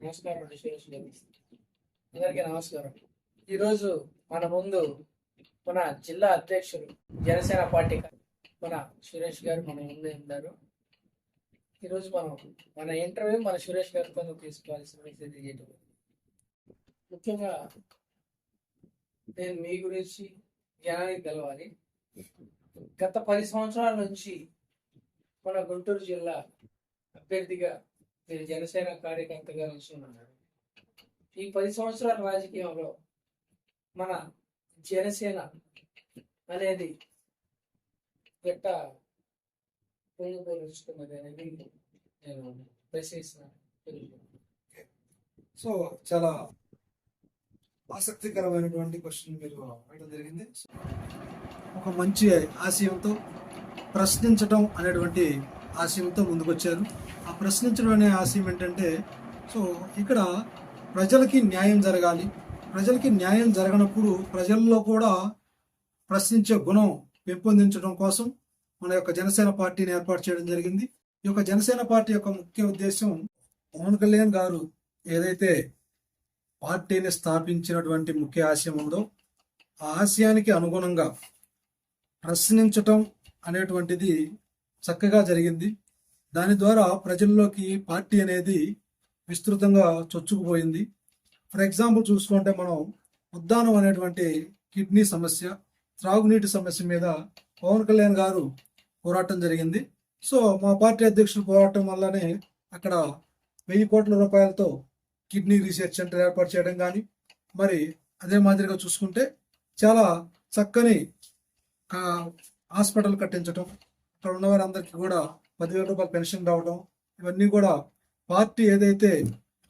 నమస్కారం అండి సురేష్ అందరికీ నమస్కారం. ఈరోజు మన ముందు మన జిల్లా అధ్యక్షుడు జనసేన పార్టీ మన సురేష్ గారు మన ముందే ఉన్నారు. ఈరోజు మనం మన ఇంటర్వ్యూ మన సురేష్ గారితో తీసుకోవాల్సిన తెలియజేయటం ముఖ్యంగా నేను మీ గురించి జనానికి తెలవాలి. గత పది సంవత్సరాల నుంచి మన గుంటూరు జిల్లా అభ్యర్థిగా మీరు జనసేన కార్యకర్తగా నిల్చున్నారు. ఈ పది సంవత్సరాల రాజకీయంలో మన జనసేన అనేది గట్ట పొంగిపోలుచుకున్నది అనేది నేను ప్రశ్నిస్తున్నాను సో చాలా ఆసక్తికరమైనటువంటి క్వశ్చన్ మీరు వేయడం జరిగింది. ఒక మంచి ఆశయంతో ప్రశ్నించటం అనేటువంటి ఆశయంతో ముందుకొచ్చారు. ఆ ప్రశ్నించడం అనే ఆశయం ఏంటంటే సో ఇక్కడ ప్రజలకి న్యాయం జరగాలి. ప్రజలకి న్యాయం జరగనప్పుడు ప్రజల్లో కూడా ప్రశ్నించే గుణం పెంపొందించడం కోసం మన యొక్క జనసేన పార్టీని ఏర్పాటు చేయడం జరిగింది. ఈ యొక్క జనసేన పార్టీ యొక్క ముఖ్య ఉద్దేశం పవన్ కళ్యాణ్ గారు ఏదైతే పార్టీని స్థాపించినటువంటి ముఖ్య ఆశయం ఉందో ఆ ఆశయానికి అనుగుణంగా ప్రశ్నించటం అనేటువంటిది చక్కగా జరిగింది. దాని ద్వారా ప్రజల్లోకి పార్టీ అనేది విస్తృతంగా చొచ్చుకుపోయింది. ఫర్ ఎగ్జాంపుల్ చూసుకుంటే మనం ఉద్దానం అనేటువంటి కిడ్నీ సమస్య త్రాగునీటి సమస్య మీద పవన్ కళ్యాణ్ గారు పోరాటం జరిగింది. సో మా పార్టీ అధ్యక్షులు పోరాటం వల్లనే అక్కడ వెయ్యి కోట్ల రూపాయలతో కిడ్నీ రీసెర్చ్ సెంటర్ ఏర్పాటు చేయడం కానీ మరి అదే మాదిరిగా చూసుకుంటే చాలా చక్కని హాస్పిటల్ కట్టించడం అక్కడ ఉన్న వారందరికీ కూడా పదివేల రూపాయలు పెన్షన్ రావడం ఇవన్నీ కూడా పార్టీ ఏదైతే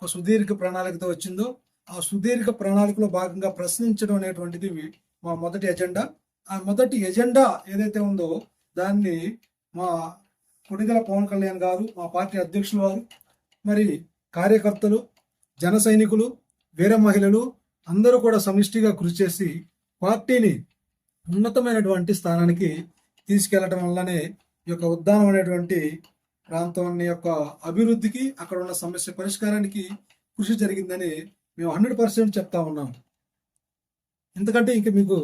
ఒక సుదీర్ఘ ప్రణాళికతో వచ్చిందో ఆ సుదీర్ఘ ప్రణాళికలో భాగంగా ప్రశ్నించడం అనేటువంటిది మా మొదటి ఎజెండా. ఆ మొదటి ఎజెండా ఏదైతే ఉందో దాన్ని మా కొడిగల పవన్ కళ్యాణ్ గారు మా పార్టీ అధ్యక్షులు వారు మరి కార్యకర్తలు జన సైనికులు వీర మహిళలు అందరూ కూడా సమిష్టిగా కృషి చేసి పార్టీని ఉన్నతమైనటువంటి స్థానానికి తీసుకెళ్ళడం వల్లనే ఈ యొక్క ఉద్దానం అనేటువంటి ప్రాంతం యొక్క అభివృద్ధికి అక్కడ ఉన్న సమస్య పరిష్కారానికి కృషి జరిగిందని మేము హండ్రెడ్ పర్సెంట్ చెప్తా ఉన్నాం ఎందుకంటే ఇంక మీకు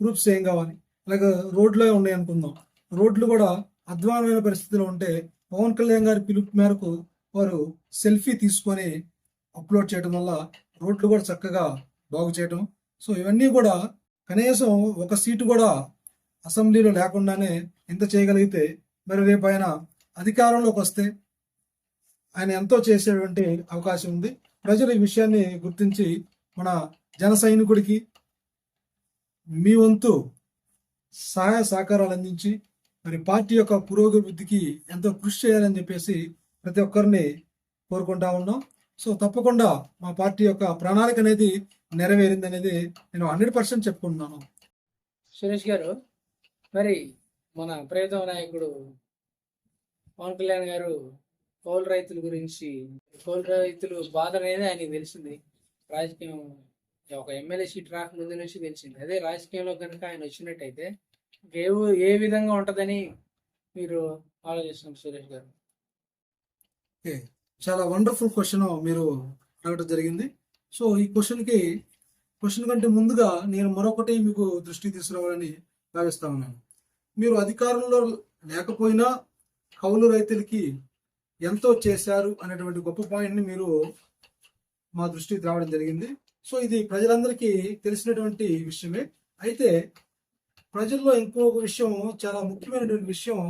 ప్రూఫ్స్ ఏం కావాలి? అలాగే రోడ్లే ఉన్నాయి అనుకుందాం. రోడ్లు కూడా అధ్వానమైన పరిస్థితిలో ఉంటే పవన్ కళ్యాణ్ గారి పిలుపు మేరకు వారు సెల్ఫీ తీసుకొని అప్లోడ్ చేయడం వల్ల రోడ్లు కూడా చక్కగా బాగు చేయడం సో ఇవన్నీ కూడా కనీసం ఒక సీటు కూడా అసెంబ్లీలో లేకుండానే ఇంత చేయగలిగితే మరి రేపు ఆయన అధికారంలోకి వస్తే ఆయన ఎంతో చేసేటువంటి అవకాశం ఉంది. ప్రజలు ఈ విషయాన్ని గుర్తించి మన జన సైనికుడికి మీ వంతు సహాయ సహకారాలు అందించి మరి పార్టీ యొక్క పురోగతికి ఎంతో కృషి చేయాలని చెప్పేసి ప్రతి ఒక్కరిని కోరుకుంటా ఉన్నాం. సో తప్పకుండా మా పార్టీ యొక్క ప్రణాళిక అనేది నెరవేరింది అనేది నేను హండ్రెడ్ పర్సెంట్ చెప్పుకుంటున్నాను. సురేష్ గారు మరి మన ప్రేతం నాయకుడు పవన్ కళ్యాణ్ గారు కౌలు రైతుల గురించి కౌలు రైతులు బాధ అనేది ఆయనకి తెలిసింది. రాజకీయం ఒక ఎమ్మెల్యే సీట్ రాక ముందు నుంచి తెలిసింది. అదే రాజకీయంలో కనుక ఆయన వచ్చినట్టయితే ఏ ఏ విధంగా ఉంటుందని మీరు ఆలోచిస్తున్నారు సురేష్ గారు? చాలా వండర్ఫుల్ క్వశ్చన్ మీరు అడగడం జరిగింది. సో ఈ క్వశ్చన్కి క్వశ్చన్ కంటే ముందుగా నేను మరొకటి మీకు దృష్టికి తీసుకురావాలని భావిస్తా ఉన్నాను. మీరు అధికారంలో లేకపోయినా కౌలు రైతులకి ఎంతో చేశారు అనేటువంటి గొప్ప పాయింట్ని మీరు మా దృష్టికి రావడం జరిగింది. సో ఇది ప్రజలందరికీ తెలిసినటువంటి విషయమే. అయితే ప్రజల్లో ఇంకొక విషయం చాలా ముఖ్యమైనటువంటి విషయం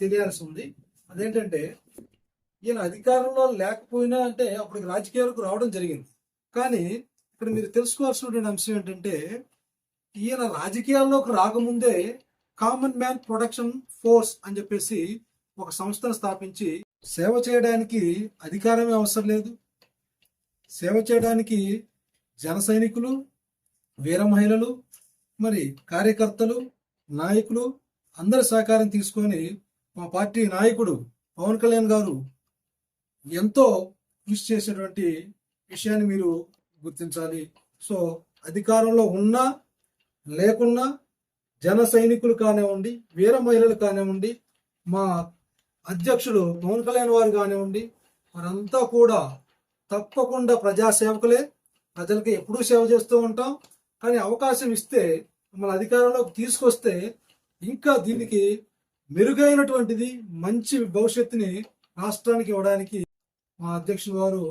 తెలియాల్సి ఉంది. అదేంటంటే ఈయన అధికారంలో లేకపోయినా అంటే అప్పటికి రాజకీయాలకు రావడం జరిగింది. కానీ ఇక్కడ మీరు తెలుసుకోవాల్సినటువంటి అంశం ఏంటంటే ఈయన రాజకీయాల్లోకి రాకముందే కామన్ మ్యాన్ ప్రొడక్షన్ ఫోర్స్ అని చెప్పేసి ఒక సంస్థను స్థాపించి సేవ చేయడానికి అధికారమే అవసరం లేదు. సేవ చేయడానికి జన సైనికులు వీర మహిళలు మరి కార్యకర్తలు నాయకులు అందరి సహకారం తీసుకొని మా పార్టీ నాయకుడు పవన్ కళ్యాణ్ గారు ఎంతో కృషి చేసేటువంటి విషయాన్ని మీరు గుర్తించాలి. సో అధికారంలో ఉన్నా లేకున్నా జన సైనికులు కానివ్వండి వీర మహిళలు కానివ్వండి మా అధ్యక్షుడు పవన్ కళ్యాణ్ వారు కానివ్వండి వారంతా కూడా తప్పకుండా ప్రజాసేవకులే. ప్రజలకి ఎప్పుడూ సేవ చేస్తూ ఉంటాం. కానీ అవకాశం ఇస్తే మన అధికారంలోకి తీసుకొస్తే ఇంకా దీనికి మెరుగైనటువంటిది మంచి భవిష్యత్తుని రాష్ట్రానికి ఇవ్వడానికి మా అధ్యక్షుడు వారు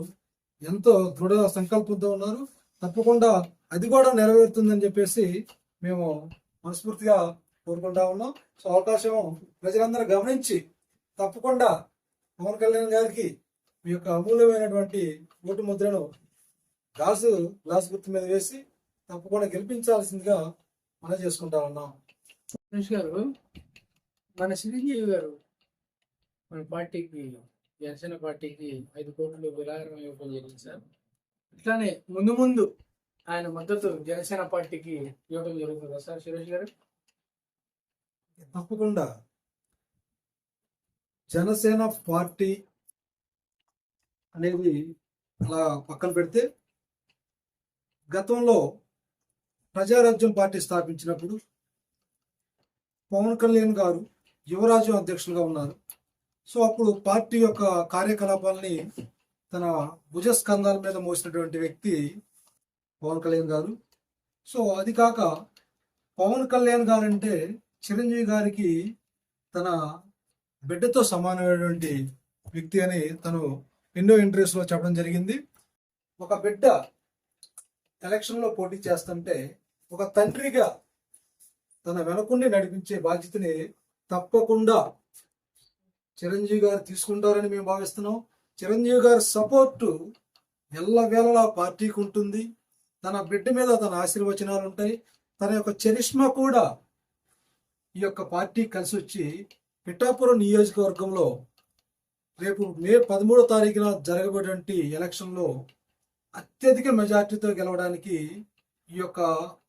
ఎంతో దృఢ సంకల్పంతో ఉన్నారు. తప్పకుండా అది కూడా నెరవేరుతుందని చెప్పేసి మేము మనస్ఫూర్తిగా కోరుకుంటా ఉన్నాం. సో అవకాశం ప్రజలందరూ గమనించి తప్పకుండా పవన్ కళ్యాణ్ గారికి మీ యొక్క అమూల్యమైనటువంటి ఓటు ముద్రను గ్లాసు గ్లాస్ గుర్తు మీద వేసి తప్పకుండా గెలిపించాల్సిందిగా మనం చేసుకుంటా ఉన్నాం. సురేష్ గారు మన చిరంజీవి గారు మన పార్టీకి జనసేన పార్టీకి ఐదు కోట్లు విరాళం ఇవ్వడం జరిగింది సార్. ఇట్లానే ముందు ముందు ఆయన మద్దతు జనసేన పార్టీకి ఇవ్వడం జరుగుతుందా సార్ సురేష్ గారు? తప్పకుండా. జనసేన పార్టీ అనేది అలా పక్కన పెడితే గతంలో ప్రజారాజ్యం పార్టీ స్థాపించినప్పుడు పవన్ కళ్యాణ్ గారు యువరాజు అధ్యక్షులుగా ఉన్నారు. సో అప్పుడు పార్టీ యొక్క కార్యకలాపాలని తన భుజస్కంధాల మీద మోసినటువంటి వ్యక్తి పవన్ కళ్యాణ్ గారు. సో అది కాక పవన్ కళ్యాణ్ గారు అంటే చిరంజీవి గారికి తన బిడ్డతో సమానమైనటువంటి వ్యక్తి అని తను ఎన్నో ఇంటర్వ్యూస్లో చెప్పడం జరిగింది. ఒక బిడ్డ ఎలక్షన్లో పోటీ చేస్తుంటే ఒక తండ్రిగా తన వెనకుండి నడిపించే బాధ్యతని తప్పకుండా చిరంజీవి గారు తీసుకుంటారని మేము భావిస్తున్నాం. చిరంజీవి గారి సపోర్టు ఎల్లవేళలా పార్టీకి ఉంటుంది. తన బిడ్డ మీద తన ఆశీర్వచనాలు ఉంటాయి. తన యొక్క చరిష్మా కూడా ఈ యొక్క పార్టీ కలిసి వచ్చి పిఠాపురం నియోజకవర్గంలో రేపు మే పదమూడో తారీఖున జరగబడేటువంటి ఎలక్షన్లో అత్యధిక మెజార్టీతో గెలవడానికి ఈ యొక్క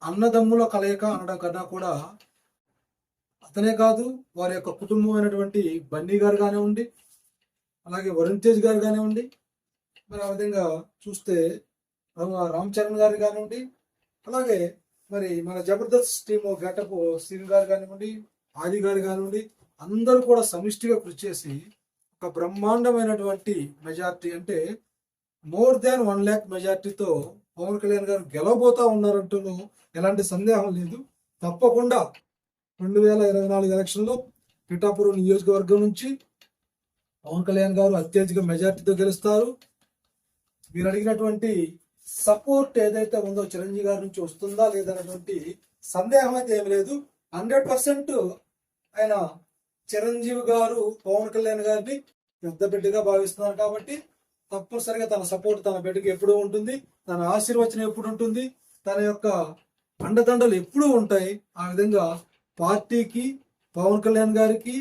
అన్నదమ్ముల కలయిక అనడం కన్నా కూడా అతనే కాదు వారి యొక్క కుటుంబం అయినటువంటి బన్నీ గారు కానివ్వండి అలాగే వరుణ్ తేజ్ గారు కానివ్వండి మరి ఆ విధంగా చూస్తే రామ్- చరణ్ గారు కానివ్వండి అలాగే మరి మన జబర్దస్త్ టీమ్ గెటప్ శ్రీను గారు కానివ్వండి ఆది గారు కానివ్వండి అందరూ కూడా సమిష్టిగా కృషి చేసి ఒక బ్రహ్మాండమైనటువంటి మెజార్టీ అంటే మోర్ దాన్ వన్ ల్యాక్ మెజార్టీతో పవన్ కళ్యాణ్ గారు గెలవబోతా ఉన్నారంటూ ఎలాంటి సందేహం లేదు. తప్పకుండా రెండు వేల ఇరవై నాలుగు ఎలక్షన్లో పిఠాపురం నియోజకవర్గం నుంచి పవన్ కళ్యాణ్ గారు అత్యధిక మెజార్టీతో గెలుస్తారు. మీరు అడిగినటువంటి సపోర్ట్ ఏదైతే ఉందో చిరంజీవి గారి నుంచి వస్తుందా లేదన్నటువంటి సందేహం అయితే ఏమి లేదు. హండ్రెడ్ పర్సెంట్ ఆయన చిరంజీవి గారు పవన్ కళ్యాణ్ గారిని పెద్ద బిడ్డగా భావిస్తున్నారు కాబట్టి తప్పనిసరిగా తన సపోర్ట్ తన బిడ్డకి ఎప్పుడూ ఉంటుంది. తన ఆశీర్వచనం ఎప్పుడు ఉంటుంది. తన యొక్క అండదండలు ఎప్పుడూ ఉంటాయి. ఆ విధంగా పార్టీకి పవన్ కళ్యాణ్ గారికి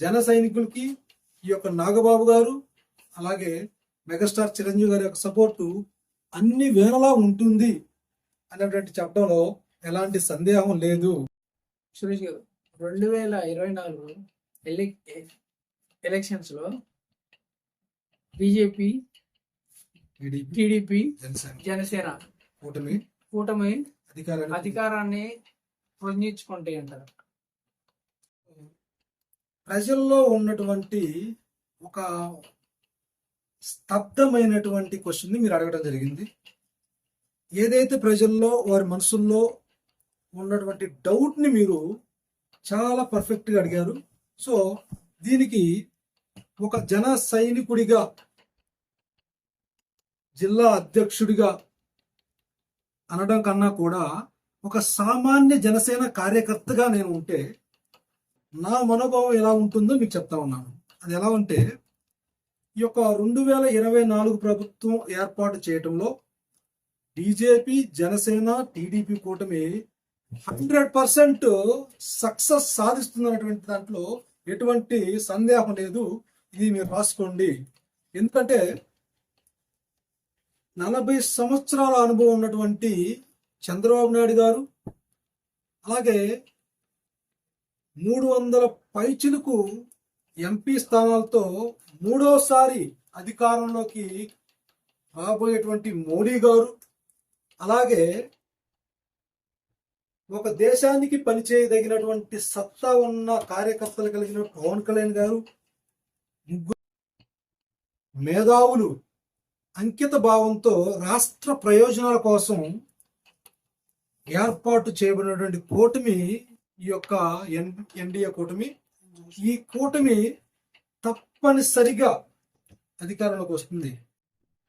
జన సైనికులకి ఈ యొక్క నాగబాబు గారు అలాగే మెగాస్టార్ చిరంజీవి గారి యొక్క సపోర్టు అన్ని వేళలా ఉంటుంది అనేటువంటి చెప్పడంలో ఎలాంటి సందేహం లేదు. సురేష్ గారు రెండు వేల ఇరవై నాలుగు ఎలి ఎలక్షన్స్లో బీజేపీ టీడీపీ జనసేన కూటమి కూటమి అధికారాన్ని అధికారాన్ని ప్రశ్నించుకుంటాయి అంటారు. ప్రజల్లో ఉన్నటువంటి ఒక స్తబ్దమైనటువంటి క్వశ్చన్ని మీరు అడగడం జరిగింది. ఏదైతే ప్రజల్లో వారి మనసుల్లో ఉన్నటువంటి డౌట్ని మీరు చాలా పర్ఫెక్ట్గా అడిగారు. సో దీనికి ఒక జన సైనికుడిగా జిల్లా అధ్యక్షుడిగా అనడం కన్నా కూడా ఒక సామాన్య జనసేన కార్యకర్తగా నేను ఉంటే నా మనోభావం ఎలా ఉంటుందో మీకు చెప్తా ఉన్నాను. అది ఎలా ఉంటే ఈ యొక్క రెండు వేల ఇరవై నాలుగు ప్రభుత్వం ఏర్పాటు చేయటంలో బీజేపీ జనసేన టీడీపీ కూటమి హండ్రెడ్ పర్సెంట్ సక్సెస్ సాధిస్తున్నటువంటి దాంట్లో ఎటువంటి సందేహం లేదు. ఇది మీరు రాసుకోండి. ఎందుకంటే నలభై సంవత్సరాల అనుభవం ఉన్నటువంటి చంద్రబాబు నాయుడు గారు అలాగే మూడు వందల పైచులకు ఎంపీ స్థానాలతో మూడోసారి అధికారంలోకి రాబోయేటువంటి మోడీ గారు అలాగే ఒక దేశానికి పనిచేయదగినటువంటి సత్తా ఉన్న కార్యకర్తలు కలిగిన పవన్ కళ్యాణ్ గారు ముగ్గురు మేధావులు అంకిత భావంతో రాష్ట్ర ప్రయోజనాల కోసం ఏర్పాటు చేయబడినటువంటి కూటమి ఈ యొక్క ఎన్ ఎన్డీఏ కూటమి. ఈ కూటమి తప్పనిసరిగా అధికారంలోకి వస్తుంది.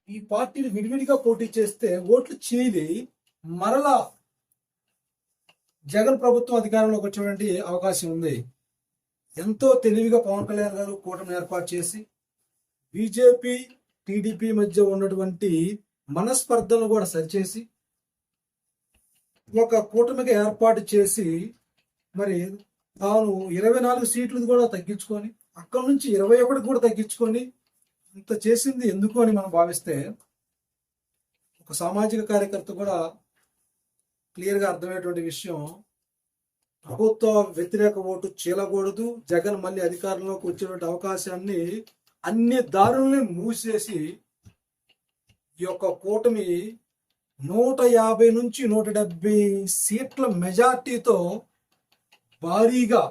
ఈ పార్టీలు విడివిడిగా పోటీ చేస్తే ఓట్లు చీలి మరలా జగన్ ప్రభుత్వం అధికారంలోకి వచ్చేటువంటి అవకాశం ఉంది. ఎంతో తెలివిగా పవన్ కళ్యాణ్ గారు కూటమి ఏర్పాటు చేసి బీజేపీ టీడీపీ మధ్య ఉన్నటువంటి మనస్పర్ధలను కూడా సరిచేసి ఒక కూటమిగా ఏర్పాటు చేసి మరి తాను ఇరవై నాలుగు సీట్లు కూడా తగ్గించుకొని అక్కడ నుంచి ఇరవై ఒకటి కూడా తగ్గించుకొని ఇంత చేసింది ఎందుకు అని మనం భావిస్తే ఒక సామాజిక కార్యకర్త కూడా క్లియర్గా అర్థమయ్యేటువంటి విషయం ప్రభుత్వ వ్యతిరేక ఓటు చీలకూడదు జగన్ మళ్ళీ అధికారంలోకి వచ్చేటువంటి అవకాశాన్ని అన్ని దారుల్ని మూసేసి ఈ యొక్క కూటమి నూట యాభై నుంచి నూట డెబ్బై సీట్ల మెజార్టీతో భారీగా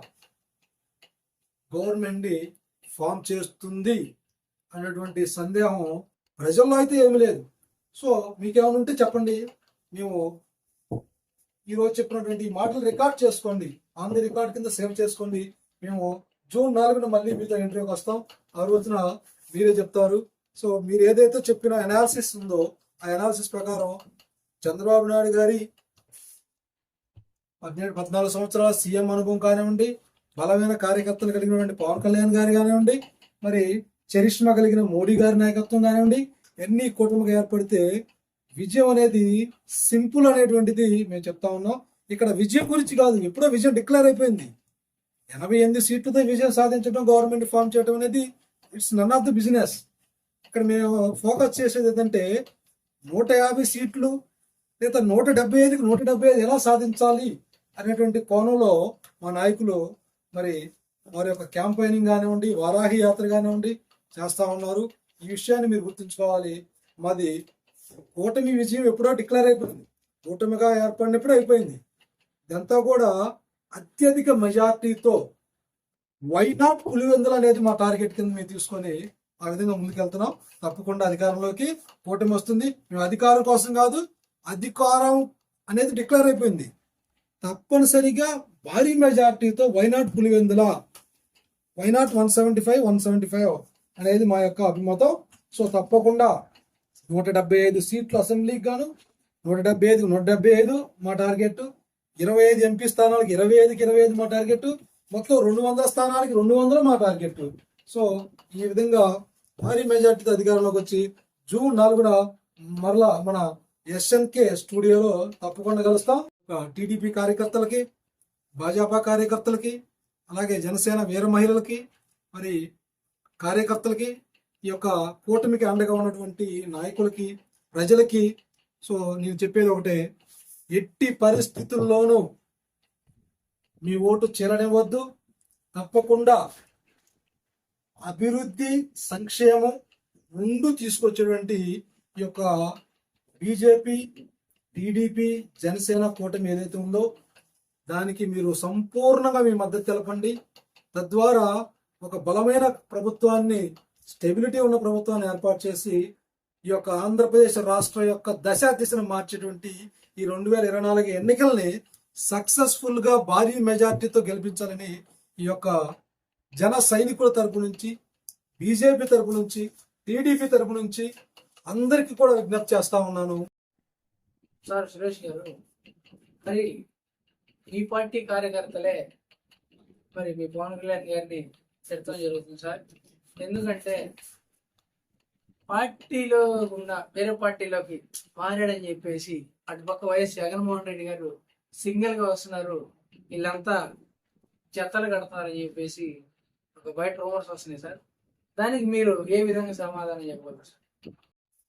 గవర్నమెంట్ ఫామ్ చేస్తుంది అనేటువంటి సందేహం ప్రజల్లో అయితే ఏమీ లేదు. సో మీకేమైనా ఉంటే చెప్పండి. మేము ఈరోజు చెప్పినటువంటి ఈ మాటలు రికార్డ్ చేసుకోండి. ఆన్ ది రికార్డ్ కింద సేవ్ చేసుకోండి. మేము జూన్ నాలుగున మళ్ళీ మీతో ఇంటర్వ్యూకి వస్తాం. ఆ రోజున మీరే చెప్తారు. సో మీరు ఏదైతే చెప్పిన అనాలిసిస్ ఉందో ఆ అనాలిసిస్ ప్రకారం చంద్రబాబు నాయుడు గారి పదిహేడు పద్నాలుగు సంవత్సరాల సీఎం అనుభవం కానివ్వండి బలమైన కార్యకర్తలు కలిగినటువంటి పవన్ కళ్యాణ్ గారి కానివ్వండి మరి చరిష్మా కలిగిన మోడీ గారి నాయకత్వం కానివ్వండి ఎన్ని కూటమిగా ఏర్పడితే విజయం అనేది సింపుల్ అనేటువంటిది మేము చెప్తా ఉన్నాం. ఇక్కడ విజయం గురించి కాదు ఎప్పుడో విజయం డిక్లేర్ అయిపోయింది. ఎనభై ఎనిమిది సీట్లతో విజయం సాధించడం గవర్నమెంట్ ఫామ్ చేయడం అనేది it's none of the business. ఇక్కడ మేము ఫోకస్ చేసేది ఏంటంటే నూట యాభై సీట్లు లేదా నూట డెబ్బై ఐదుకి నూట డెబ్బై ఐదు ఎలా సాధించాలి అనేటువంటి కోణంలో మా నాయకులు మరి వారి యొక్క క్యాంపైనింగ్ కానివ్వండి వారాహి యాత్ర కానివ్వండి చేస్తా ఉన్నారు. ఈ విషయాన్ని మీరు గుర్తుంచుకోవాలి. మాది కూటమి విజయం ఎప్పుడో డిక్లేర్ అయిపోయింది. కూటమిగా ఏర్పడినప్పుడు అయిపోయింది. ఇదంతా కూడా అత్యధిక మెజార్టీతో వైనాట్ పులివెందులు అనేది మా టార్గెట్ కింద మేము తీసుకొని ఆ విధంగా ముందుకెళ్తున్నాం. తప్పకుండా అధికారంలోకి కూటమి వస్తుంది. మేము అధికారం కోసం కాదు అధికారం అనేది డిక్లేర్ అయిపోయింది. తప్పనిసరిగా భారీ మెజార్టీతో why not Pulivendula? Why not one seventy five one seventy five అనేది మా యొక్క అభిమతం. సో తప్పకుండా నూట డెబ్బై ఐదు సీట్లు అసెంబ్లీకి గాను నూట డెబ్బై ఐదు నూట డెబ్బై ఐదు మా టార్గెట్ ఇరవై ఐదు ఎంపీ స్థానాలకు ఇరవై ఐదుకి ఇరవై ఐదు మా టార్గెట్ మొత్తం రెండు వందల స్థానాలకి రెండు వందలు మా టార్గెట్ సో ఈ విధంగా భారీ మెజార్టీతో అధికారంలోకి వచ్చి జూన్ నాలుగున మరలా మన ఎస్ఎన్కే స్టూడియోలో తప్పకుండా కలుస్తాం. టీడీపీ కార్యకర్తలకి భాజపా కార్యకర్తలకి అలాగే జనసేన వీర మహిళలకి మరి కార్యకర్తలకి ఈ యొక్క కూటమికి అండగా ఉన్నటువంటి నాయకులకి ప్రజలకి సో నేను చెప్పేది ఒకటే ఎట్టి పరిస్థితుల్లోనూ మీ ఓటు చేరనివ్వద్దు. తప్పకుండా అభివృద్ధి సంక్షేమం రెండు తీసుకొచ్చేటువంటి ఈ యొక్క బీజేపీ టీడీపీ జనసేన కూటమి ఏదైతే ఉందో దానికి మీరు సంపూర్ణంగా మీ మద్దతు తెలపండి. తద్వారా ఒక బలమైన ప్రభుత్వాన్ని స్టెబిలిటీ ఉన్న ప్రభుత్వాన్ని ఏర్పాటు చేసి ఈ యొక్క ఆంధ్రప్రదేశ్ రాష్ట్ర యొక్క దశ దిశను మార్చేటువంటి ఈ రెండు వేల ఇరవై నాలుగు ఎన్నికల్ని సక్సెస్ఫుల్గా భారీ మెజార్టీతో గెలిపించాలని ఈ యొక్క జన సైనికుల తరపు నుంచి బీజేపీ తరపు నుంచి టీడీపీ తరపు నుంచి అందరికీ కూడా విజ్ఞప్తి చేస్తా ఉన్నాను. సార్ సురేష్ గారు మరి ఈ పార్టీ కార్యకర్తలే మరి మీ పవన్ కళ్యాణ్ గారిని తిట్టడం జరుగుతుంది సార్. ఎందుకంటే పార్టీలో ఉన్న వేరే పార్టీలోకి మారాడని చెప్పేసి అటుపక్క వైఎస్ జగన్మోహన్ రెడ్డి గారు సింగిల్గా వస్తున్నారు. వీళ్ళంతా చెత్తలు కడతారని చెప్పేసి ఒక బయట రూమర్స్ వస్తున్నాయి సార్. దానికి మీరు ఏ విధంగా సమాధానం చెప్పగలరు సార్?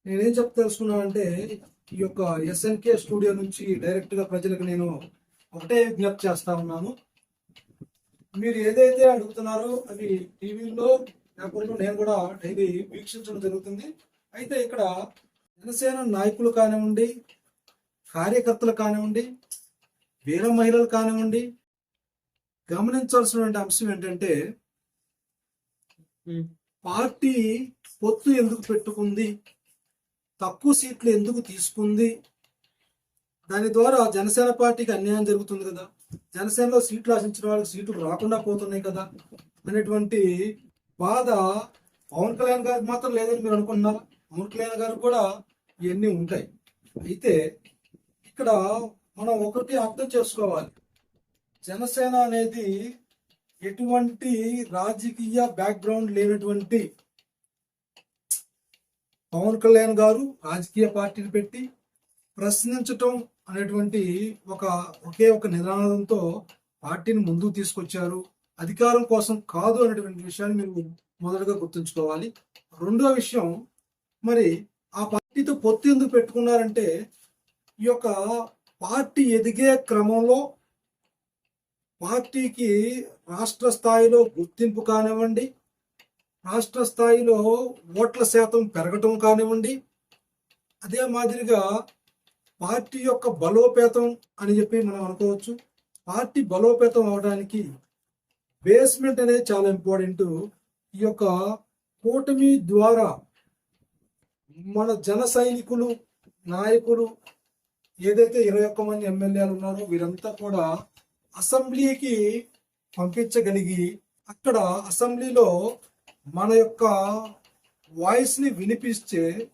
నేనేం చెప్తలుసుకున్నానంటే ఈ యొక్క ఎస్ఎన్కే స్టూడియో నుంచి డైరెక్ట్గా ప్రజలకు నేను ఒకటే విజ్ఞప్తి చేస్తా ఉన్నాను. మీరు ఏదైతే అడుగుతున్నారో అవి టీవీలో లేకుండా నేను కూడా డైలీ వీక్షించడం జరుగుతుంది. అయితే ఇక్కడ జనసేన నాయకులు కానివ్వండి కార్యకర్తలు కానివ్వండి వీర మహిళలు కానివ్వండి గమనించాల్సినటువంటి అంశం ఏంటంటే పార్టీ పొత్తు ఎందుకు పెట్టుకుంది? తక్కువ సీట్లు ఎందుకు తీసుకుంది? దాని ద్వారా జనసేన పార్టీకి అన్యాయం జరుగుతుంది కదా. జనసేనలో సీట్లు ఆశించిన వాళ్ళకి సీట్లు రాకుండా పోతున్నాయి కదా అనేటువంటి బాధ పవన్ కళ్యాణ్ గారికి మాత్రం లేదని మీరు అనుకుంటున్నారా? పవన్ కళ్యాణ్ గారు కూడా ఇవన్నీ ఉంటాయి. అయితే ఇక్కడ మనం ఒకటి అర్థం చేసుకోవాలి. జనసేన అనేది ఎటువంటి రాజకీయ బ్యాక్గ్రౌండ్ లేనటువంటి పవన్ కళ్యాణ్ గారు రాజకీయ పార్టీని పెట్టి ప్రశ్నించటం అనేటువంటి ఒక ఒకే ఒక నినాదంతో పార్టీని ముందుకు తీసుకొచ్చారు. అధికారం కోసం కాదు అనేటువంటి విషయాన్ని మీరు మొదటగా గుర్తుంచుకోవాలి. రెండో విషయం మరి ఆ పార్టీతో పొత్తు ఎందుకు పెట్టుకున్నారంటే ఈ యొక్క పార్టీ ఎదిగే క్రమంలో పార్టీకి రాష్ట్ర స్థాయిలో గుర్తింపు కానివ్వండి రాష్ట్ర స్థాయిలో ఓట్ల శాతం పెరగటం కానివ్వండి అదే మాదిరిగా పార్టీ యొక్క బలోపేతం అని చెప్పి మనం అనుకోవచ్చు. పార్టీ బలోపేతం అవడానికి బేస్మెంట్ అనేది చాలా ఇంపార్టెంట్. ఈ యొక్క కూటమి ద్వారా మన జన సైనికులు నాయకులు ఏదైతే ఇరవై ఒక్క మంది ఎమ్మెల్యేలు ఉన్నారో వీరంతా కూడా అసెంబ్లీకి పంపించగలిగి అక్కడ అసెంబ్లీలో మన యొక్క వాయిస్ని వినిపిస్తే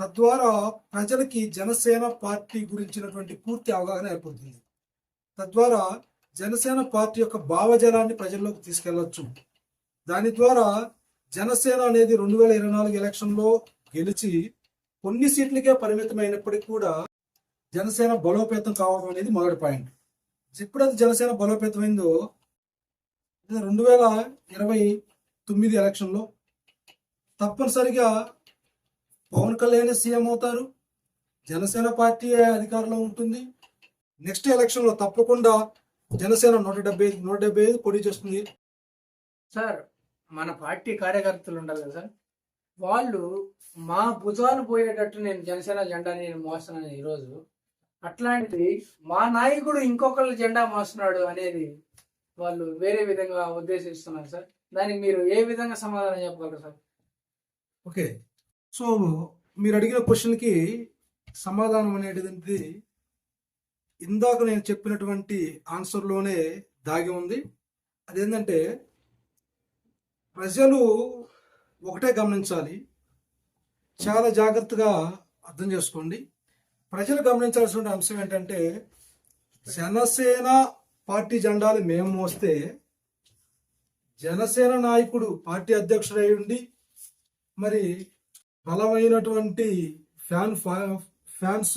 తద్వారా ప్రజలకి జనసేన పార్టీ గురించినటువంటి పూర్తి అవగాహన ఏర్పడుతుంది. తద్వారా జనసేన పార్టీ యొక్క భావజలాన్ని ప్రజల్లోకి తీసుకెళ్ళొచ్చు. దాని ద్వారా జనసేన అనేది రెండు వేల ఇరవై నాలుగు ఎలక్షన్లో గెలిచి కొన్ని సీట్లకే పరిమితమైనప్పటికీ కూడా జనసేన బలోపేతం కావడం అనేది మొదటి పాయింట్. ఎప్పుడైతే జనసేన బలోపేతమైందో? రెండు వేల ఇరవై తొమ్మిది ఎలక్షన్లో తప్పనిసరిగా పవన్ కళ్యాణ్ సీఎం అవుతారు. జనసేన పార్టీ అధికారంలో ఉంటుంది. నెక్స్ట్ ఎలక్షన్లో తప్పకుండా జనసేన నూట డెబ్బై ఐదు నూట డెబ్బై ఐదు పోటీ చేస్తుంది. సార్ మన పార్టీ కార్యకర్తలు ఉండాలి కదా సార్. వాళ్ళు మా భుజాలు పోయేటట్టు నేను జనసేన జెండా నేను మోస్తున్నాను ఈరోజు. అట్లాంటిది మా నాయకుడు ఇంకొకళ్ళ జెండా మోస్తున్నాడు అనేది వాళ్ళు వేరే విధంగా ఉద్దేశిస్తున్నారు సార్. దానికి మీరు ఏ విధంగా సమాధానం చెప్పగలరు సార్? ఓకే. సో మీరు అడిగిన క్వశ్చన్కి సమాధానం అనేటిది ఇందాక నేను చెప్పినటువంటి ఆన్సర్లోనే దాగి ఉంది. అదేంటంటే ప్రజలు ఒకటే గమనించాలి. చాలా జాగ్రత్తగా అర్థం చేసుకోండి. ప్రజలు గమనించాల్సిన అంశం ఏంటంటే జనసేన పార్టీ జెండాలు మేము మోస్తే జనసేన నాయకుడు పార్టీ అధ్యక్షుడై ఉండి మరి బలమైనటువంటి ఫ్యాన్ ఫా- ఫ్యాన్స్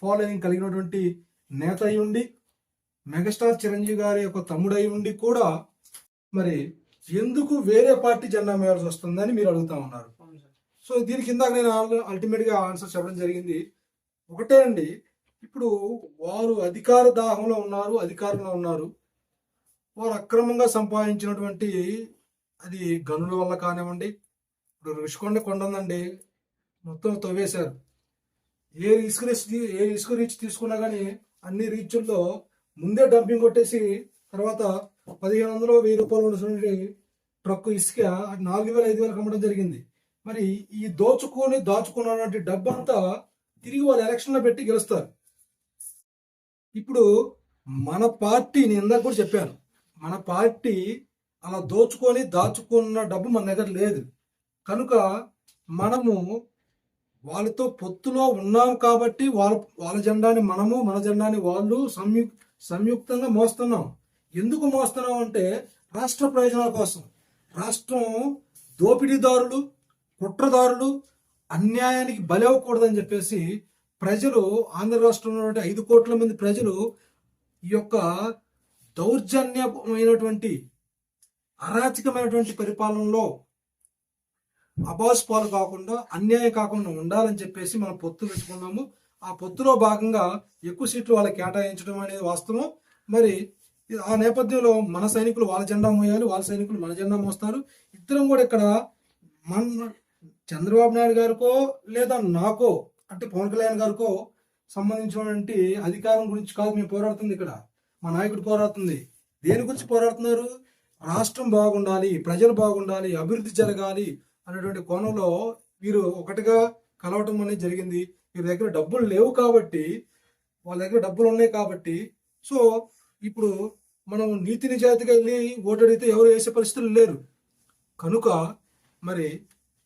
ఫాలోయింగ్ కలిగినటువంటి నేత అయి ఉండి మెగాస్టార్ చిరంజీవి గారి యొక్క తమ్ముడై ఉండి కూడా మరి ఎందుకు వేరే పార్టీ జెండా మేయాల్సి వస్తుందని మీరు అడుగుతా ఉన్నారు. సో దీనికి ఇందాక నేను అల్టిమేట్గా ఆన్సర్ చెప్పడం జరిగింది. ఒకటే అండి ఇప్పుడు వారు అధికార దాహంలో ఉన్నారు అధికారంలో ఉన్నారు. వారు అక్రమంగా సంపాదించినటువంటి అది గనుల వల్ల కానివ్వండి ఇప్పుడు రుషికొండ కొండ ఉందండి మొత్తం తవ్వేశారు. ఏ ఇసుక రీచ్ ఏ ఇసుక రీచ్ తీసుకున్నా కానీ అన్ని రీచుల్లో ముందే డంపింగ్ కొట్టేసి తర్వాత పదిహేను వందలు వెయ్యి రూపాయలు ఉన్నటువంటి ట్రక్ ఇసుక నాలుగు వేల ఐదు వేలకు అమ్మడం జరిగింది. మరి ఈ దోచుకొని దాచుకున్నటువంటి డబ్బంతా తిరిగి వాళ్ళు ఎలక్షన్లో పెట్టి గెలుస్తారు. ఇప్పుడు మన పార్టీని ఇందాక కూడా చెప్పాను మన పార్టీ అలా దోచుకొని దాచుకున్న డబ్బు మన దగ్గర లేదు. కనుక మనము వాళ్ళతో పొత్తులో ఉన్నాం కాబట్టి వాళ్ళ వాళ్ళ జెండాని మనము మన జెండాని వాళ్ళు సంయు సంయుక్తంగా మోస్తున్నాం. ఎందుకు మోస్తున్నాం అంటే రాష్ట్ర ప్రయోజనాల కోసం. రాష్ట్రం దోపిడీదారులు కుట్రదారులు అన్యాయానికి బలి అవ్వకూడదని చెప్పేసి ప్రజలు ఆంధ్ర రాష్ట్రంలో ఐదు కోట్ల మంది ప్రజలు ఈ యొక్క దౌర్జన్యమైనటువంటి అరాచకమైనటువంటి పరిపాలనలో అబాస్ పాలు కాకుండా అన్యాయం కాకుండా ఉండాలని చెప్పేసి మనం పొత్తు పెట్టుకున్నాము. ఆ పొత్తులో భాగంగా ఎక్కువ సీట్లు వాళ్ళకి కేటాయించడం అనేది వాస్తవం. మరి ఆ నేపథ్యంలో మన సైనికులు వాళ్ళ జెండా మోయాలి వాళ్ళ సైనికులు మన జెండా మోస్తారు. ఇద్దరం కూడా ఇక్కడ మన చంద్రబాబు నాయుడు గారికో లేదా నాకో అంటే పవన్ కళ్యాణ్ గారికో సంబంధించినటువంటి అధికారం గురించి కాదు మేము పోరాడుతుంది ఇక్కడ. మా నాయకుడు పోరాడుతుంది. దేని గురించి పోరాడుతున్నారు? రాష్ట్రం బాగుండాలి ప్రజలు బాగుండాలి అభివృద్ధి జరగాలి అనేటువంటి కోణంలో వీరు ఒకటిగా కలవటం అనేది జరిగింది. వీరి దగ్గర డబ్బులు లేవు కాబట్టి వాళ్ళ దగ్గర డబ్బులు ఉన్నాయి కాబట్టి. సో ఇప్పుడు మనం నీతి నిజాయితీగా వెళ్ళి ఓటు అడిగితే ఎవరు వేసే పరిస్థితులు లేరు. కనుక మరి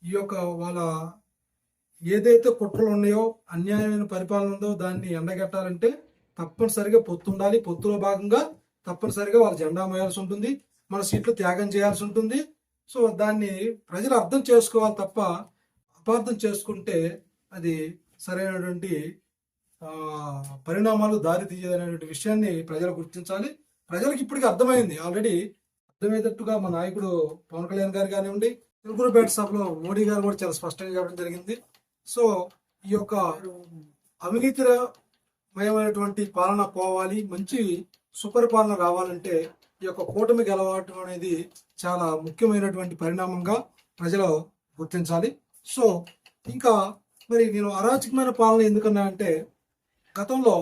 ఈ యొక్క వాళ్ళ ఏదైతే కుట్రలు ఉన్నాయో అన్యాయమైన పరిపాలన ఉందో దాన్ని ఎండగట్టాలంటే తప్పనిసరిగా పొత్తు ఉండాలి. పొత్తులో భాగంగా తప్పనిసరిగా వాళ్ళ జెండా మోయాల్సి ఉంటుంది. మన సీట్లు త్యాగం చేయాల్సి ఉంటుంది. సో దాన్ని ప్రజలు అర్థం చేసుకోవాలి తప్ప అపార్థం చేసుకుంటే అది సరైనటువంటి పరిణామాలు దారి తీయదనేటువంటి విషయాన్ని ప్రజలు గుర్తించాలి. ప్రజలకు ఇప్పటికి అర్థమైంది. ఆల్రెడీ అర్థమయ్యేటట్టుగా మా నాయకుడు పవన్ కళ్యాణ్ గారు కానివ్వండి తెలుగుపేట సభలో మోడీ గారు కూడా చాలా స్పష్టంగా చెప్పడం జరిగింది. సో ఈ యొక్క మయమైనటువంటి పాలన పోవాలి మంచి సుపరిపాలన రావాలంటే ఈ యొక్క కూటమి గెలవటం అనేది చాలా ముఖ్యమైనటువంటి పరిణామంగా ప్రజలు గుర్తించాలి. సో ఇంకా మరి నేను అరాచకమైన పాలన ఎందుకన్నా అంటే గతంలో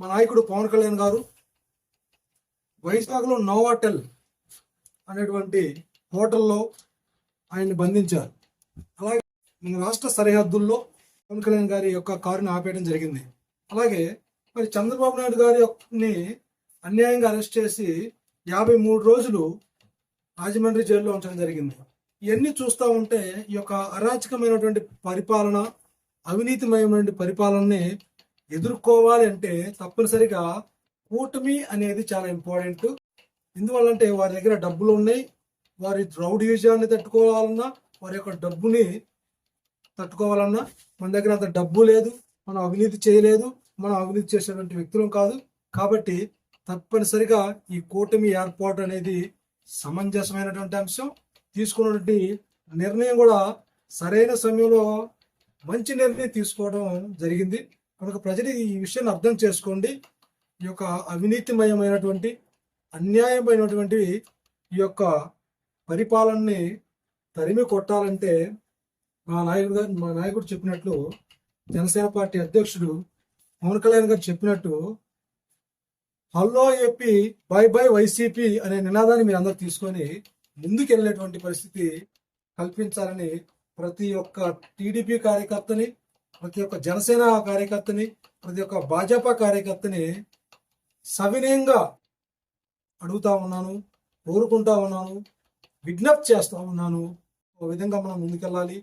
మా నాయకుడు పవన్ కళ్యాణ్ గారు వైజాగ్లో నోవాటెల్ అనేటువంటి హోటల్లో ఆయన్ని బంధించారు. అలాగే మన రాష్ట్ర సరిహద్దుల్లో పవన్ కళ్యాణ్ గారి యొక్క కారుని ఆపేయడం జరిగింది. అలాగే మరి చంద్రబాబు నాయుడు గారి యొక్కని అన్యాయంగా అరెస్ట్ చేసి యాభై మూడు రోజులు రాజమండ్రి జైల్లో ఉంచడం జరిగింది. ఇవన్నీ చూస్తూ ఉంటే ఈ యొక్క అరాచకమైనటువంటి పరిపాలన అవినీతిమయమైన పరిపాలనని ఎదుర్కోవాలి అంటే తప్పనిసరిగా కూటమి అనేది చాలా ఇంపార్టెంట్. ఎందువల్లంటే వారి దగ్గర డబ్బులు ఉన్నాయి వారి రౌడీజాన్ని తట్టుకోవాలన్నా వారి యొక్క డబ్బుని తట్టుకోవాలన్నా మన దగ్గర అంత డబ్బు లేదు మనం అవినీతి చేయలేదు మనం అవినీతి చేసేటువంటి వ్యక్తులం కాదు. కాబట్టి తప్పనిసరిగా ఈ కూటమి ఏర్పాటు అనేది సమంజసమైనటువంటి అంశం. తీసుకున్నటువంటి నిర్ణయం కూడా సరైన సమయంలో మంచి నిర్ణయం తీసుకోవడం జరిగింది. కనుక ప్రజలు ఈ విషయాన్ని అర్థం చేసుకోండి. ఈ యొక్క అవినీతిమయమైనటువంటి అన్యాయమైనటువంటి ఈ యొక్క పరిపాలనని తరిమి కొట్టాలంటే మా నాయకుడు గారు మా నాయకుడు చెప్పినట్లు జనసేన పార్టీ అధ్యక్షుడు పవన్ కళ్యాణ్ గారు చెప్పినట్టు hello AP bye bye YCP అనే నినాదాన్ని మీరు అందరూ తీసుకొని ముందుకు వెళ్ళేటువంటి పరిస్థితి కల్పించాలని ప్రతి ఒక్క టీడీపీ కార్యకర్తని ప్రతి ఒక్క జనసేన కార్యకర్తని ప్రతి ఒక్క భాజపా కార్యకర్తని సవినయంగా అడుగుతా ఉన్నాను కోరుకుంటా ఉన్నాను విజ్ఞప్తి చేస్తా ఉన్నాను. ఒక విధంగా మనం ముందుకెళ్ళాలి.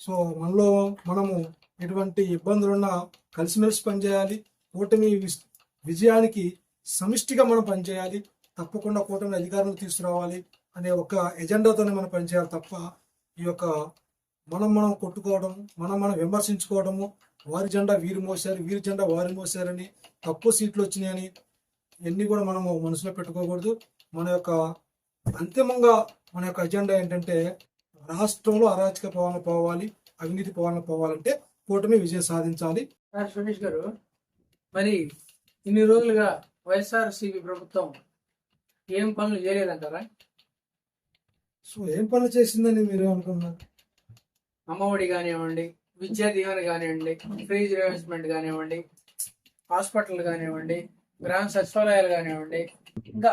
సో మనలో మనము ఎటువంటి ఇబ్బందులున్నా కలిసిమెలిసి పనిచేయాలి. కూటమి విస్- విజయానికి సమిష్టిగా మనం పనిచేయాలి. తప్పకుండా కూటమి అధికారంలో తీసుకురావాలి అనే ఒక ఎజెండాతోనే మనం పనిచేయాలి తప్ప ఈ యొక్క మనం మనం కొట్టుకోవడం మనం మనం విమర్శించుకోవడము వారి జెండా వీరు మోసారు వీరి జెండా వారు మోసారని తక్కువ సీట్లు వచ్చినాయని ఇవన్నీ కూడా మనము మనసులో పెట్టుకోకూడదు. మన యొక్క అంతిమంగా మన యొక్క ఎజెండా ఏంటంటే రాష్ట్రంలో అరాచక పాలన పోవాలి అవినీతి పాలన పోవాలంటే కూటమి విజయం సాధించాలి. సార్ సురేష్ గారు మరి ఇన్ని రోజులుగా వైఎస్ఆర్సీపీ ప్రభుత్వం ఏం పనులు చేయలేదంటారా? సో ఏం పనులు చేసిందని మీరు అనుకున్నారు? అమ్మఒడి కానివ్వండి విద్యా దీవెన కానివ్వండి ఫీజు రియంబర్స్మెంట్ కానివ్వండి హాస్పిటల్ కానివ్వండి గ్రామ సచివాలయాలు కానివ్వండి ఇంకా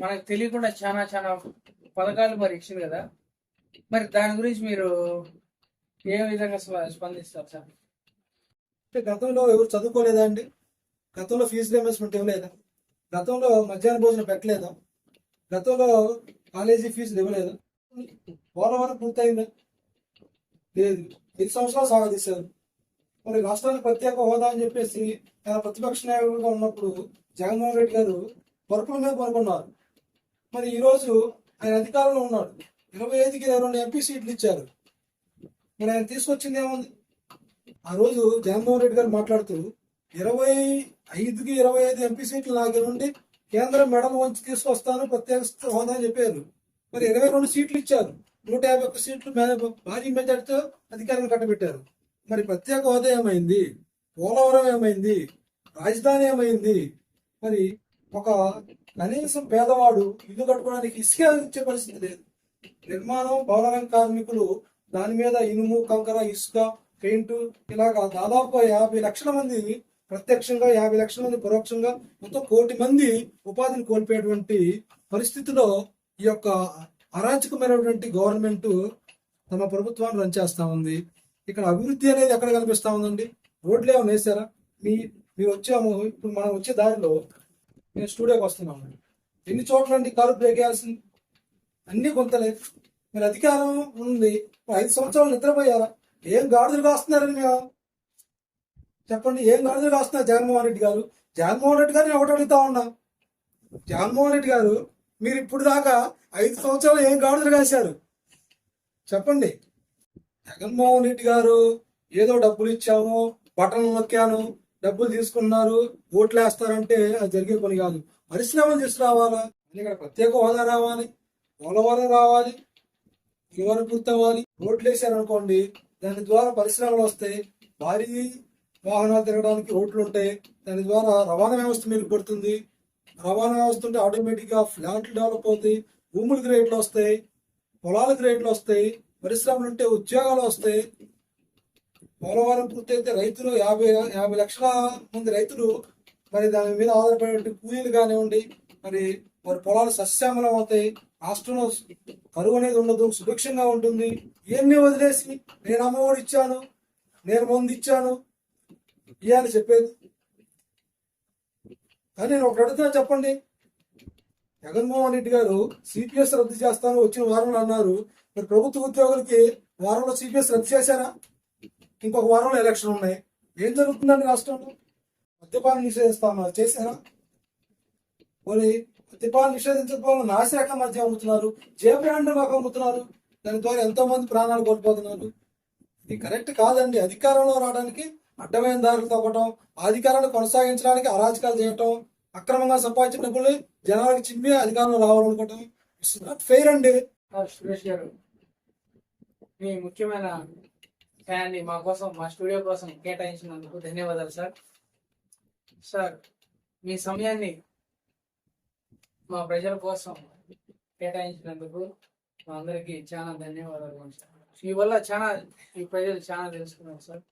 మనకు తెలియకుండా చాలా చాలా పథకాలు మరి ఇచ్చింది కదా. మరి దాని గురించి మీరు ఏ విధంగా స్పందిస్తారు సార్? అంటే గతంలో ఎవరు చదువుకోలేదా అండి? గతంలో ఫీజు రియంబర్స్మెంట్ ఇవ్వలేదా? గతంలో మధ్యాహ్న భోజనం పెట్టలేదా? గతంలో కాలేజీ ఫీజులు ఇవ్వలేదా? పోలవరం పూర్తయిందా? లేదు. ఐదు సంవత్సరాలు సాగదీశారు. మరి రాష్ట్రానికి ప్రత్యేక హోదా అని చెప్పేసి ఆయన ప్రతిపక్ష నాయకుడిగా ఉన్నప్పుడు జగన్మోహన్ రెడ్డి గారు పరుపుల మీద మరి ఈరోజు ఆయన అధికారంలో ఉన్నాడు. ఇరవై ఐదుకి ఇరవై రెండు ఎంపీ సీట్లు ఇచ్చారు. మరి ఆయన తీసుకొచ్చింది ఏముంది? ఆ రోజు జగన్మోహన్ రెడ్డి గారు మాట్లాడుతూ ఇరవై ఐదుకి ఇరవై ఐదు ఎంపీ సీట్లు నాకు నుండి కేంద్రం మెడలు వంచి తీసుకొస్తాను ప్రత్యేక హోదా అని చెప్పారు. మరి ఇరవై రెండు సీట్లు ఇచ్చారు. నూట యాభై ఒక్క సీట్లు భారీ మెజార్టీతో అధికారం కట్టబెట్టారు. మరి ప్రత్యేక హోదా ఏమైంది? పోలవరం ఏమైంది? రాజధాని ఏమైంది? మరి ఒక కనీసం పేదవాడు ఇల్లు కట్టుకోవడానికి ఇసుక ఇచ్చే పరిస్థితి లేదు. నిర్మాణం భవన కార్మికులు దాని మీద ఇనుము కంకర ఇసుక పెయింట్ ఇలాగా దాదాపు యాభై లక్షల మంది ప్రత్యక్షంగా యాభై లక్షల మంది పరోక్షంగా మొత్తం కోటి మంది ఉపాధిని కోల్పోయేటువంటి పరిస్థితిలో ఈ యొక్క అరాచకమైనటువంటి గవర్నమెంట్ తమ ప్రభుత్వాన్ని రన్ చేస్తా ఉంది. ఇక్కడ అభివృద్ధి అనేది ఎక్కడ కనిపిస్తా ఉందండి? రోడ్లు ఏమైనా వేసారా మీ మీరు వచ్చాము ఇప్పుడు మనం వచ్చే దారిలో నేను స్టూడియోకి వస్తున్నాము. ఎన్ని చోట్ల అండి కారు బ్రేక్ వేయాల్సింది అన్ని కొంతలే. మీరు అధికారం ఉంది. ఐదు సంవత్సరాలు నిద్రపోయారా ఏం గాడిదలు కాస్తున్నారని మేము చెప్పండి ఏం గాడిదలు కాస్తున్నారు జగన్మోహన్ రెడ్డి గారు? జగన్మోహన్ రెడ్డి గారు నేను ఒకటి అడుగుతా ఉన్నా. జగన్మోహన్ రెడ్డి గారు మీరు ఇప్పుడు దాకా ఐదు సంవత్సరాలు ఏం గాడిదలు కాశారు? చెప్పండి. జగన్మోహన్ రెడ్డి గారు ఏదో డబ్బులు ఇచ్చాము బటన్లు నొక్కాను డబ్బులు తీసుకున్నారు ఓట్లు వేస్తారంటే అది జరిగే పని కాదు. పరిశ్రమలు తీసుకురావాలా? ఇక్కడ ప్రత్యేక హోదా రావాలి పోలవరం రావాలి. ఎవరు పూర్తవ్వాలి రోడ్లు వేసారనుకోండి దాని ద్వారా పరిశ్రమలు వస్తాయి. భారీ వాహనాలు తిరగడానికి రోడ్లు ఉంటాయి. దాని ద్వారా రవాణా వ్యవస్థ మెరుగుపడుతుంది రవాణా వ్యవస్థ ఉంటే ఆటోమేటిక్గా ఫ్లాట్లు డెవలప్ అవుతాయి భూములకు రేట్లు వస్తాయి పొలాలకు రేట్లు వస్తాయి పరిశ్రమలు ఉంటే ఉద్యోగాలు వస్తాయి. పోలవరం పూర్తయితే రైతులు యాభై యాభై లక్షల మంది రైతులు మరి దాని మీద ఆధారపడే కూలీలు కానివ్వండి మరి వారి పొలాలు సస్యశ్యామలం అవుతాయి రాష్ట్రంలో కరువు అనేది ఉండదు సుభిక్షంగా ఉంటుంది. ఇవన్నీ వదిలేసి నేను అమ్మఒడి ఇచ్చాను నేను మందు ఇచ్చాను ఇవ్వాలి చెప్పేది. కానీ నేను ఒకటి అడుగుతున్నా చెప్పండి. జగన్మోహన్ రెడ్డి గారు సిపిఎస్ రద్దు చేస్తాను వచ్చిన వారంలో అన్నారు. మరి ప్రభుత్వ ఉద్యోగులకి వారంలో సిపిఎస్ రద్దు చేశారా? ఇంకొక వారంలో ఎలక్షన్ ఉన్నాయి. ఏం జరుగుతుందండి రాష్ట్రంలో? మద్యపానం నిషేధిస్తామన్నారు చేశారా? మరి మద్యపానం నిషేధించకపోవడం నాసిరకం మధ్య అమ్ముతున్నారు జే బ్రాండ్ మాకు అమ్ముతున్నారు. దాని ద్వారా ఎంతో మంది ప్రాణాలు కోల్పోతున్నారు. ఇది కరెక్ట్ కాదండి. అధికారంలో రావడానికి అడ్డమైన దారులు తవ్వటం అధికారాన్ని కొనసాగించడానికి అరాజకాలు చేయటం అక్రమంగా సంపాదించిన డబ్బులు జనాలకు చిమ్మి అధికారంలో రావాలనుకోవటం ఇట్స్ నాట్ ఫెయిర్ అండి. సురేష్ గారు మీ ముఖ్యమైన టయాన్ని మా కోసం మా స్టూడియో కోసం కేటాయించినందుకు ధన్యవాదాలు సార్. సార్ మీ సమయాన్ని మా ప్రజల కోసం కేటాయించినందుకు మా అందరికీ చాలా ధన్యవాదాలు సార్. ఈ వల్ల చాలా ఈ ప్రజలు చాలా తెలుసుకున్నారు సార్.